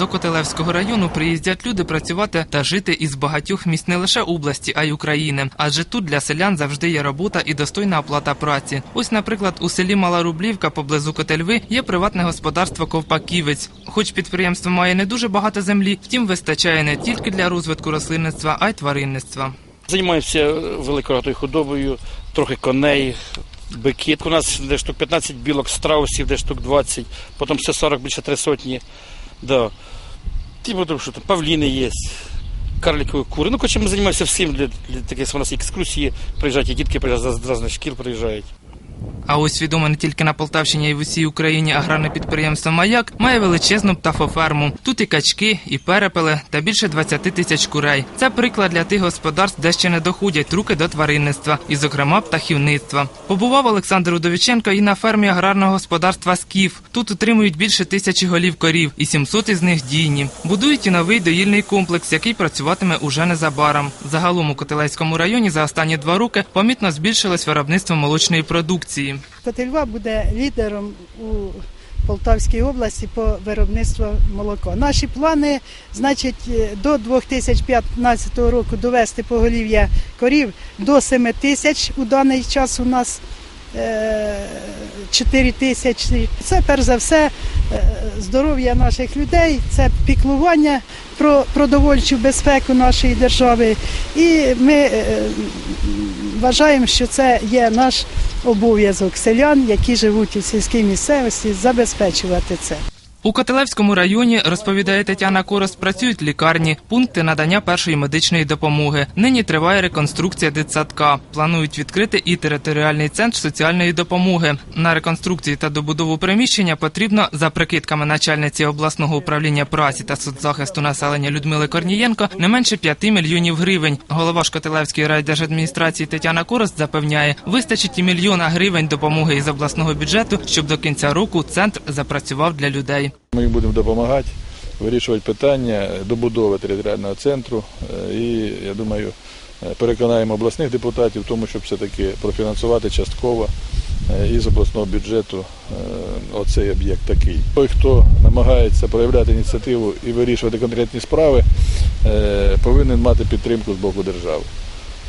До Котелевського району приїздять люди працювати та жити із багатьох міст не лише області, а й України. Адже тут для селян завжди є робота і достойна оплата праці. Ось, наприклад, у селі Мала Рублівка поблизу Котельви є приватне господарство Ковпаківець. Хоч підприємство має не дуже багато землі, втім вистачає не тільки для розвитку рослинництва, а й тваринництва. Займаємося великорогатою худобою, трохи коней, бики. У нас де штук 15 білок страусів, де штук 20, потім ще 40, більше три сотні. Да. Типа там что-то. павлины есть, карликовые кури. Ну, короче, мы занимаемся всім для, для таких у нас экскурсии приїжджають, і дітки приїжджають з різних шкіл приїжджають. А ось відоме не тільки на Полтавщині, й в усій Україні аграрне підприємство Маяк має величезну птафоферму. Тут і качки, і перепели та більше 20 тисяч курей. Це приклад для тих господарств, де ще не доходять руки до тваринництва, і, зокрема, птахівництва. Побував Олександр Удовіченко і на фермі аграрного господарства Скіф. Тут утримують більше тисячі голів корів, і 700 із них дійні. Будують і новий доїльний комплекс, який працюватиме уже незабаром. Загалом у Котелейському районі за останні два роки помітно збільшилось виробництво молочної продукції. Котельва буде лідером у Полтавській області по виробництву молока. Наші плани, значить, до 2015 року довести поголів'я корів до 7 тисяч. У даний час у нас е, 4 тисячі. Це перш за все е, здоров'я наших людей, це піклування про продовольчу безпеку нашої держави. І ми е, вважаємо, що це є наш обов'язок селян, які живуть у сільській місцевості, забезпечувати це. У Котелевському районі, розповідає Тетяна Корос, працюють лікарні, пункти надання першої медичної допомоги. Нині триває реконструкція дитсадка. Планують відкрити і територіальний центр соціальної допомоги. На реконструкцію та добудову приміщення потрібно, за прикидками начальниці обласного управління праці та соцзахисту населення Людмили Корнієнко, не менше 5 мільйонів гривень. Голова ж Котелевської райдержадміністрації Тетяна Корос запевняє, вистачить і мільйона гривень допомоги із обласного бюджету, щоб до кінця року центр запрацював для людей. Ми їм будемо допомагати вирішувати питання добудови територіального центру. Е, І я думаю, е, переконаємо обласних депутатів в тому, щоб все-таки профінансувати частково е, із обласного бюджету оцей об'єкт такий. Той, хто намагається проявляти ініціативу і вирішувати конкретні справи, повинен мати підтримку з боку держави.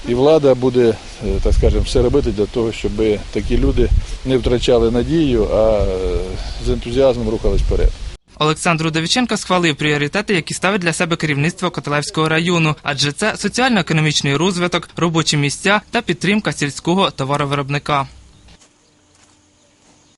І влада буде, е, так скажемо, все робити для того, щоб такі люди не втрачали надію, а е, з ентузіазмом рухались вперед. Олександр Удовіченко схвалив пріоритети, які ставить для себе керівництво Котелевського району, адже це соціально-економічний розвиток, робочі місця та підтримка сільського товаровиробника.